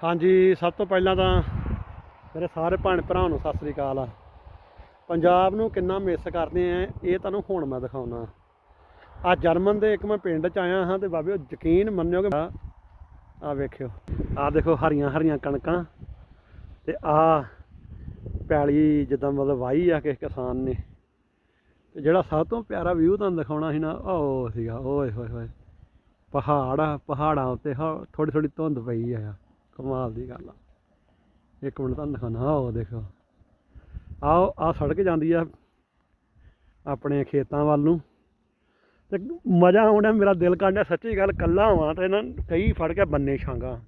ਹਾਂਜੀ, ਸਭ ਤੋਂ ਪਹਿਲਾਂ ਤਾਂ ਮੇਰੇ ਸਾਰੇ ਭੈਣ ਭਰਾ ਨੂੰ ਸਤਿ ਸ੍ਰੀ ਅਕਾਲ ਆ। ਪੰਜਾਬ ਨੂੰ ਕਿੰਨਾ ਮਿਸ ਕਰਦੇ ਆ, ਇਹ ਤੁਹਾਨੂੰ ਹੁਣ ਮੈਂ ਦਿਖਾਉਣਾ। ਆ ਜਰਮਨ ਦੇ ਇੱਕ ਮੈਂ ਪਿੰਡ ਚ ਆਇਆ ਹਾਂ ਤੇ ਬਾਬਿਓ ਯਕੀਨ ਮੰਨਿਓ ਕਿ ਆ ਵੇਖਿਓ ਆ ਦੇਖੋ ਹਰੀਆਂ ਹਰੀਆਂ ਕਣਕਾਂ ਤੇ ਆ ਪੈਲੀ ਜਿੱਦਾਂ ਮਤਲਬ ਵਾਹੀ ਆ ਕਿਸੇ ਕਿਸਾਨ ਨੇ। ਤੇ ਜਿਹੜਾ ਸਭ ਤੋਂ ਪਿਆਰਾ ਵਿਊ ਤੁਹਾਨੂੰ ਦਿਖਾਉਣਾ ਸੀ ਨਾ, ਉਹ ਸੀਗਾ, ਓਏ ਹੋਏ ਹੋਏ। ਪਹਾੜ ਆ, ਪਹਾੜਾਂ ਉੱਤੇ ਥੋੜੀ ਥੋੜੀ ਧੁੰਦ ਪਈ ਆ। ਕਮਾਲ ਦੀ ਗੱਲ ਆ। ਇੱਕ ਮਿੰਟ ਤੁਹਾਨੂੰ ਦਿਖਾਉਣਾ, ਆਹ ਦੇਖੋ। ਆਓ ਆ ਸੜਕ ਜਾਂਦੀ ਆ ਆਪਣੇ ਖੇਤਾਂ ਵੱਲ ਨੂੰ। ਤੇ ਮਜ਼ਾ ਆਉਂਦਾ, ਮੇਰਾ ਦਿਲ ਕਰਦਾ, ਸੱਚੀ ਗੱਲ ਕੱਲਾ ਹੋਵਾਂ ਤੇ ਇਹਨਾਂ ਕਈ ਫੜ ਕੇ ਬੰਨੇ ਛਾਂਗਾ।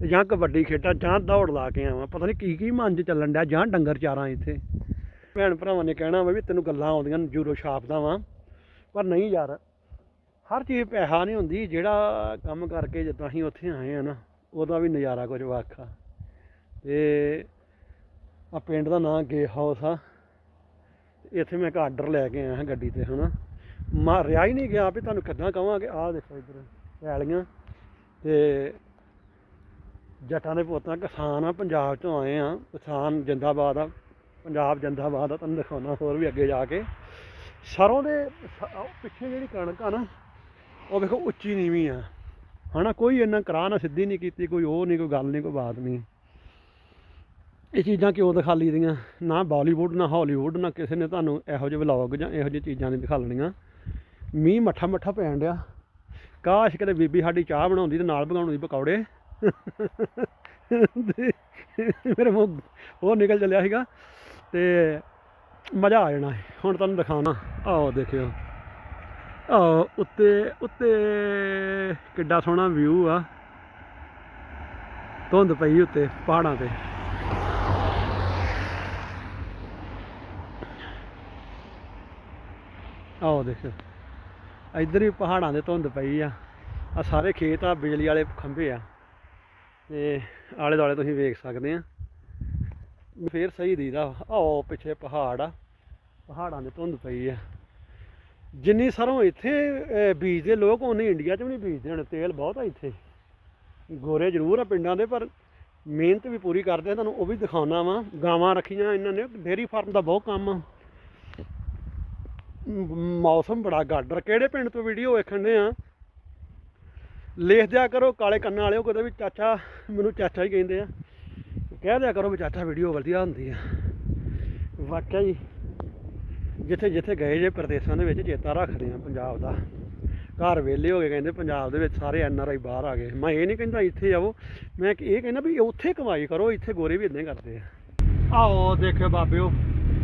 ਤੇ ਜਾਂ ਕਬੱਡੀ ਖੇਡਾਂ, ਜਾਂ ਦੌੜ ਲਾ ਕੇ ਆਵਾਂ। ਪਤਾ ਨਹੀਂ ਕੀ ਕੀ ਮਨ 'ਚ ਚੱਲਣ ਡਿਆ, ਜਾਂ ਡੰਗਰ ਚਾਰਾਂ ਇੱਥੇ। ਭੈਣ ਭਰਾਵਾਂ ਨੇ ਕਹਿਣਾ ਵਾ ਵੀ ਤੈਨੂੰ ਗੱਲਾਂ ਆਉਂਦੀਆਂ, ਜੂਰੋ ਛਾਪਦਾ ਵਾਂ ਪਰ ਨਹੀਂ ਯਾਰ, ਹਰ ਚੀਜ਼ ਪੈਸਾ ਨਹੀਂ ਹੁੰਦੀ, ਜਿਹੜਾ ਕੰਮ ਕਰਕੇ ਜਿੱਦਾਂ ਅਸੀਂ ਉੱਥੇ ਆਏ ਆ ਨਾ। ਉਹਦਾ ਵੀ ਨਜ਼ਾਰਾ ਕੁਝ ਵੱਖ ਆ। ਤੇ ਆ ਪਿੰਡ ਦਾ ਨਾਂ ਗੇ ਹਾਊਸ ਆ। ਤੇ ਇੱਥੇ ਮੈਂ ਇੱਕ ਆਰਡਰ ਲੈ ਕੇ ਆਇਆ ਹਾਂ ਗੱਡੀ ਤੇ, ਹਨਾ। ਮਾ ਰਿਆ ਹੀ ਨਹੀਂ ਗਿਆ ਵੀ ਤੁਹਾਨੂੰ ਕਿੱਦਾਂ ਕਵਾਂਗੇ ਆਹ ਦੇਖੋ ਇੱਧਰ ਪੈਲੀਆਂ ਤੇ ਜੱਟਾਂ ਦੇ ਪੁੱਤਾਂ ਕਿਸਾਨ ਆ, ਪੰਜਾਬ ਤੋਂ ਆਏ ਆ। ਕਿਸਾਨ ਜਿੰਦਾਬਾਦ ਆ, ਪੰਜਾਬ ਜਿੰਦਾਬਾਦ ਆ, ਤੁਹਾਨੂੰ ਦਿਖਾਉਣਾ ਹੋਰ ਵੀ ਅੱਗੇ ਜਾ ਕੇ। ਸਰੋਂ ਦੇ ਪਿੱਛੇ ਜਿਹੜੀ ਕਣਕ ਆ ਨਾ, ਉਹ ਵੇਖੋ ਉੱਚੀ ਨੀਵੀਂ ਆ। ਹਨਾ, ਕੋਈ ਇੰਨਾ ਕਰਾ ਨਾ ਸਿੱਧੀ ਨਹੀਂ ਕੀਤੀ, ਕੋਈ ਉਹ ਨਹੀਂ, ਕੋਈ ਗੱਲ ਨਹੀਂ, ਕੋਈ ਬਾਤ ਨਹੀਂ। ਇਹ ਚੀਜ਼ਾਂ ਕਿਉਂ ਦਿਖਾ ਦੀਆਂ? ਨਾ ਬਾਲੀਵੁੱਡ, ਨਾ ਹਾਲੀਵੁੱਡ, ਨਾ ਕਿਸੇ ਨੇ ਤੁਹਾਨੂੰ ਇਹੋ ਜਿਹੇ ਵਲੌਗ ਜਾਂ ਇਹੋ ਜਿਹੀ ਚੀਜ਼ਾਂ ਨਹੀਂ ਦਿਖਾ ਲੈਣੀਆਂ। ਮੀਂਹ ਮੱਠਾ ਮੱਠਾ ਪੈਣ ਡਿਆ। ਕਾਸ਼ ਕਿਤੇ ਬੀਬੀ ਸਾਡੀ ਚਾਹ ਬਣਾਉਂਦੀ ਤੇ ਨਾਲ ਬਣਾਉਣੀ ਪਕੌੜੇ। ਤੇ ਮੇਰੇ ਮੂੰਹ ਉਹ ਨਿਕਲ ਚੱਲਿਆ ਸੀਗਾ ਤੇ ਮਜ਼ਾ ਆ ਜਾਣਾ ਹੁਣ ਤੁਹਾਨੂੰ ਦਿਖਾਉਣਾ। ਆਓ ਦੇਖਿਓ। ਉੱਤੇ ਉੱਤੇ ਕਿੱਡਾ ਸੋਹਣਾ ਵਿਊ ਆ। ਧੁੰਦ ਪਈ ਉੱਤੇ, ਪਹਾੜਾਂ ਤੇ। ਆਓ ਦੇਖੋ। ਇੱਧਰ ਵੀ ਪਹਾੜਾਂ ਦੇ ਧੁੰਦ ਪਈ ਆ। ਆ ਸਾਰੇ ਖੇਤ ਆ, ਬਿਜਲੀ ਵਾਲੇ ਖੰਭੇ ਆ। ਤੇ ਆਲੇ ਦੁਆਲੇ ਤੁਸੀਂ ਵੇਖ ਸਕਦੇ ਆ। ਫੇਰ ਸਹੀ ਦੀਦਾ। ਆਓ ਪਿੱਛੇ ਪਹਾੜ ਆ। ਪਹਾੜਾਂ ਦੇ ਧੁੰਦ ਪਈ ਆ। ਜਿੰਨੀ ਸਰੋਂ ਇੱਥੇ ਬੀਜਦੇ ਲੋਕ ਉਨੀ ਇੰਡੀਆ 'ਚ ਵੀ ਨਹੀਂ ਬੀਜਦੇ ਹਨ ਤੇਲ ਬਹੁਤ ਆ ਇੱਥੇ। ਗੋਰੇ ਜ਼ਰੂਰ ਆ ਪਿੰਡਾਂ ਦੇ, ਪਰ ਮਿਹਨਤ ਵੀ ਪੂਰੀ ਕਰਦੇ ਆ। ਤੁਹਾਨੂੰ ਉਹ ਵੀ ਦਿਖਾਉਣਾ ਵਾ। ਗਾਵਾਂ ਰੱਖੀਆਂ ਇਹਨਾਂ ਨੇ। ਡੇਅਰੀ ਫਾਰਮ ਦਾ ਬਹੁਤ ਕੰਮ ਆ। ਮੌਸਮ ਬੜਾ ਗਾਡਰ। ਕਿਹੜੇ ਪਿੰਡ ਤੋਂ ਵੀਡੀਓ ਵੇਖਣ ਦੇ ਆ? ਲਿਖ ਦਿਆ ਕਰੋ, ਕਾਲੇ ਕੰਨਾਂ ਵਾਲਿਓ ਕਦੇ ਵੀ ਚਾਚਾ, ਮੈਨੂੰ ਚਾਚਾ ਹੀ ਕਹਿੰਦੇ ਆ। ਕਹਿ ਦਿਆ ਕਰੋ ਵੀ ਚਾਚਾ, ਵੀਡੀਓ ਵਧੀਆ ਹੁੰਦੀ ਆ। ਵਾਕਿਆ ਹੀ ਜਿੱਥੇ ਜਿੱਥੇ ਗਏ ਜੇ ਪ੍ਰਦੇਸ਼ਾਂ ਦੇ ਵਿੱਚ ਚੇਤਾ ਰੱਖਦੇ ਆ ਪੰਜਾਬ ਦਾ। ਘਰ ਵਿਹਲੇ ਹੋ ਗਏ ਕਹਿੰਦੇ ਪੰਜਾਬ ਦੇ ਵਿੱਚ ਸਾਰੇ ਐਨ ਆਰ ਆਈ ਬਾਹਰ ਆ ਗਏ। ਮੈਂ ਇਹ ਨਹੀਂ ਕਹਿੰਦਾ ਇੱਥੇ ਆਵੋ, ਮੈਂ ਇਹ ਕਹਿੰਦਾ ਵੀ ਉੱਥੇ ਕਮਾਈ ਕਰੋ, ਇੱਥੇ ਗੋਰੇ ਵੀ ਇਦਾਂ ਹੀ ਕਰਦੇ ਆ। ਆਓ ਦੇਖਿਓ ਬਾਬਿਓ,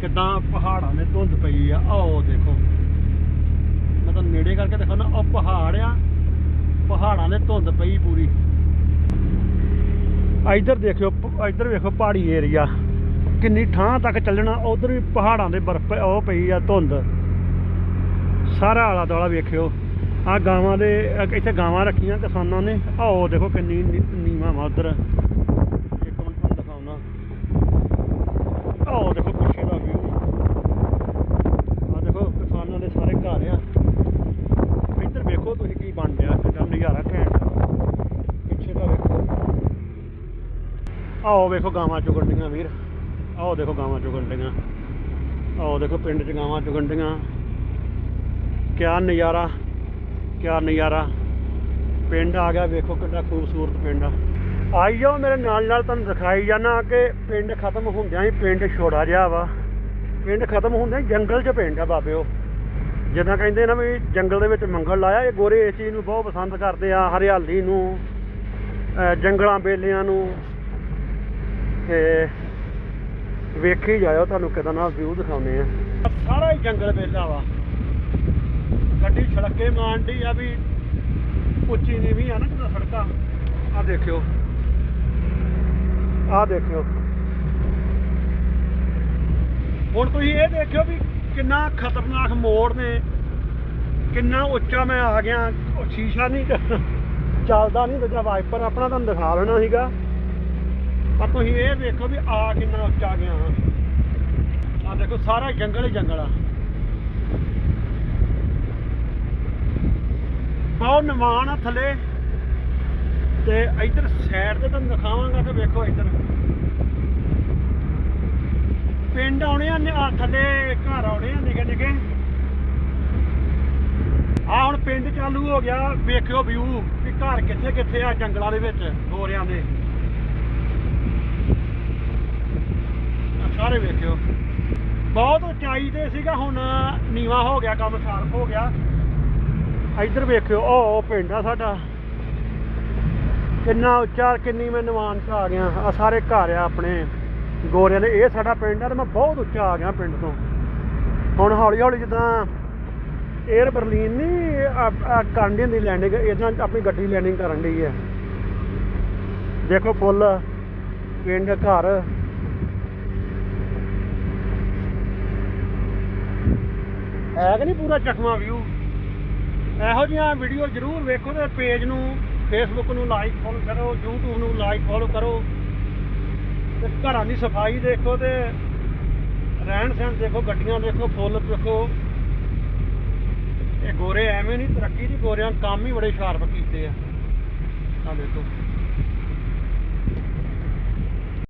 ਕਿੱਦਾਂ ਪਹਾੜਾਂ ਨੇ ਧੁੰਦ ਪਈ ਆ। ਆਓ ਦੇਖੋ। ਮੈਂ ਤਾਂ ਨੇੜੇ ਕਰਕੇ ਦਿਖਾਉਣਾ ਉਹ ਪਹਾੜ ਆ। ਪਹਾੜਾਂ ਨੇ ਧੁੰਦ ਪਈ ਪੂਰੀ। ਇੱਧਰ ਦੇਖਿਓ, ਇੱਧਰ ਵੇਖੋ ਪਹਾੜੀ ਏਰੀਆ। ਕਿੰਨੀ ਠਾਂ ਤੱਕ ਚੱਲਣਾ, ਉਧਰ ਵੀ ਪਹਾੜਾਂ ਦੇ ਬਰਫ਼ ਉਹ ਪਈ ਆ ਧੁੰਦ। ਸਾਰਾ ਆਲਾ ਦੁਆਲਾ ਵੇਖਿਓ। ਆ ਗਾਵਾਂ ਦੇ ਇੱਥੇ ਗਾਵਾਂ ਰੱਖੀਆਂ ਕਿਸਾਨਾਂ ਨੇ। ਆਓ ਦੇਖੋ ਕਿੰਨੀ ਨੀ- ਨੀਵਾਂ ਵਾ ਉਧਰ। ਇੱਕ ਮਿੰਟ ਤੁਹਾਨੂੰ ਦਿਖਾਉਣਾ। ਆਓ ਦੇਖੋ ਪਿੱਛੇ ਦਾ ਵਿਊ ਆ ਦੇਖੋ ਕਿਸਾਨਾਂ ਦੇ ਸਾਰੇ ਘਰ ਆ। ਇੱਧਰ ਵੇਖੋ ਤੁਸੀਂ ਕੀ ਬਣ ਰਿਹਾ ਕਿੰਨਾ ਨਜ਼ਾਰਾ ਘੈਂਟ ਪਿੱਛੇ ਦਾ ਵੇਖੋ। ਆਓ ਵੇਖੋ ਗਾਵਾਂ ਚੁਗੰਡੀਆਂ ਵੀਰ। ਆਓ ਦੇਖੋ ਗਾਵਾਂ ਚੁਗੰਡੀਆਂ। ਆਓ ਦੇਖੋ ਪਿੰਡ 'ਚ ਗਾਵਾਂ ਚੁਗਣ ਚੁਗੰਡੀਆਂ। ਕਿਆ ਨਜ਼ਾਰਾ ਕਿਆ ਨਜ਼ਾਰਾ। ਪਿੰਡ ਆ ਗਿਆ, ਵੇਖੋ ਕਿੰਨਾ ਖੂਬਸੂਰਤ ਪਿੰਡ ਆ। ਆਈ ਜਾਓ, ਮੇਰੇ ਨਾਲ ਨਾਲ ਤੁਹਾਨੂੰ ਦਿਖਾਈ ਜਾਣਾ ਕਿ ਪਿੰਡ ਖਤਮ ਹੁੰਦਿਆਂ ਹੀ ਪਿੰਡ ਛੋੜਾ ਜਿਹਾ ਵਾ। ਪਿੰਡ ਖਤਮ ਹੁੰਦਿਆਂ ਹੀ ਜੰਗਲ 'ਚ ਪਿੰਡ ਆ ਬਾਬਿਓ। ਜਿੱਦਾਂ ਕਹਿੰਦੇ ਨਾ ਵੀ ਜੰਗਲ ਦੇ ਵਿੱਚ ਮੰਗਲ ਲਾਇਆ, ਇਹ ਗੋਰੇ ਇਸ ਚੀਜ਼ ਨੂੰ ਬਹੁਤ ਪਸੰਦ ਕਰਦੇ ਆ, ਹਰਿਆਲੀ ਨੂੰ ਜੰਗਲਾਂ ਬੇਲਿਆਂ ਨੂੰ, ਤੇ ਵੇਖੀ ਜਾਇਓ, ਤੁਹਾਨੂੰ ਕਿਦਾਂ ਨਾਲ ਵਿਊ ਦਿਖਾਉਂਦੇ ਆ। ਸਾਰਾ ਹੀ ਜੰਗਲ ਬੇਲਾ ਵਾ। ਗੱਡੀ ਛੜਕੇ ਮਾਰਦੀ ਆ ਵੀ ਉੱਚੀ ਨੀਵੀਂ ਆ ਨਾ ਜਿੱਦਾਂ ਸੜਕਾਂ। ਆ ਦੇਖਿਓ। ਆ ਦੇਖਿਓ। ਹੁਣ ਤੁਸੀਂ ਇਹ ਦੇਖਿਓ ਵੀ ਕਿੰਨਾ ਖਤਰਨਾਕ ਮੋੜ ਨੇ। ਕਿੰਨਾ ਉੱਚਾ ਮੈਂ ਆ ਗਿਆ। ਸ਼ੀਸ਼ਾ ਨਹੀਂ ਚੱਲਦਾ ਨਹੀਂ, ਦੂਜਾ ਵਾਈਪਰ ਆਪਣਾ ਤੁਹਾਨੂੰ ਦਿਖਾ ਲੈਣਾ ਸੀਗਾ। ਪਰ ਤੁਸੀਂ ਇਹ ਦੇਖੋ ਵੀ ਆ ਕਿੰਨਾ ਉੱਚਾ ਗਿਆ ਆ ਦੇਖੋ, ਸਾਰਾ ਜੰਗਲ ਹੀ ਜੰਗਲ ਆ। ਬਹੁਤ ਨਿਮਾਣ ਆ ਥੱਲੇ। ਤੇ ਇੱਧਰ ਸਾਈਡ ਤੇ ਤੁਹਾਨੂੰ ਦਿਖਾਵਾਂਗਾ ਕਿ ਵੇਖੋ ਇੱਧਰ। ਪਿੰਡ ਆਉਣੇ ਆ ਥੱਲੇ ਘਰ ਆਉਣੇ ਆ ਨਿੱਕੇ ਨਿੱਕੇ। ਆ ਹੁਣ ਪਿੰਡ ਚਾਲੂ ਹੋ ਗਿਆ, ਵੇਖਿਓ ਵਿਊ ਕਿ ਘਰ ਕਿੱਥੇ ਕਿੱਥੇ ਆ ਜੰਗਲਾਂ ਦੇ ਵਿੱਚ, ਗੋਰਿਆਂ ਦੇ ਆਹ ਸਾਰੇ ਵੇਖਿਓ। ਬਹੁਤ ਉਚਾਈ ਤੇ ਸੀਗਾ, ਹੁਣ ਨੀਵਾ ਹੋ ਗਿਆ ਕੰਮ ਸਾਰਫ ਹੋ ਗਿਆ। ਇੱਧਰ ਵੇਖਿਓ, ਉਹ ਪਿੰਡ ਆ ਸਾਡਾ। ਕਿੰਨਾ ਉੱਚਾ, ਕਿੰਨੀ ਮੈਂ ਨਿਵਾਨ ਚ ਆ ਗਿਆ। ਆ ਸਾਰੇ ਘਰ ਆ ਆਪਣੇ ਗੋਰਿਆਂ ਦੇ। ਇਹ ਸਾਡਾ ਪਿੰਡ ਆ ਤੇ ਮੈਂ ਬਹੁਤ ਉੱਚਾ ਆ ਗਿਆ ਪਿੰਡ ਤੋਂ। ਹੁਣ ਹੌਲੀ ਹੌਲੀ ਜਿੱਦਾਂ 에ਅਰ ਬਰਲੀਨ ਨਹੀਂ ਕਰਨ ਦੀ ਹੁੰਦੀ ਲੈਂਡਿੰਗ ਇਦਾਂ ਆਪਣੀ ਗੱਡੀ ਲੈਂਡਿੰਗ ਕਰਨ ਦੀ ਹੈ ਦੇਖੋ ਫੁੱਲ ਪਿੰਡ ਘਰ। ਹੈ ਕਿ ਨਹੀਂ ਪੂਰਾ ਚਕਮਾ ਵਿਊ ਇਹੋ ਜਿਹੀਆਂ ਵੀਡੀਓ ਜ਼ਰੂਰ ਵੇਖੋ ਤੇ ਪੇਜ ਨੂੰ ਫੇਸਬੁੱਕ ਨੂੰ ਲਾਈਕ ਫੋਲੋ ਕਰੋ, YouTube ਨੂੰ ਲਾਈਕ ਫੋਲੋ ਕਰੋ ਤੇ ਘਰਾਂ ਦੀ ਸਫ਼ਾਈ ਦੇਖੋ ਤੇ ਰਹਿਣ ਸਹਿਣ ਦੇਖੋ, ਗੱਡੀਆਂ ਦੇਖੋ, ਫੁੱਲ ਦੇਖੋ। ਇਹ ਗੋਰੇ ਐਵੇਂ ਨਹੀਂ, ਤਰੱਕੀ ਦੀ ਗੋਰਿਆਂ ਕੰਮ ਹੀ ਬੜੇ ਸ਼ਾਰਪ ਕੀਤੇ ਆ। ਆ ਦੇਖੋ।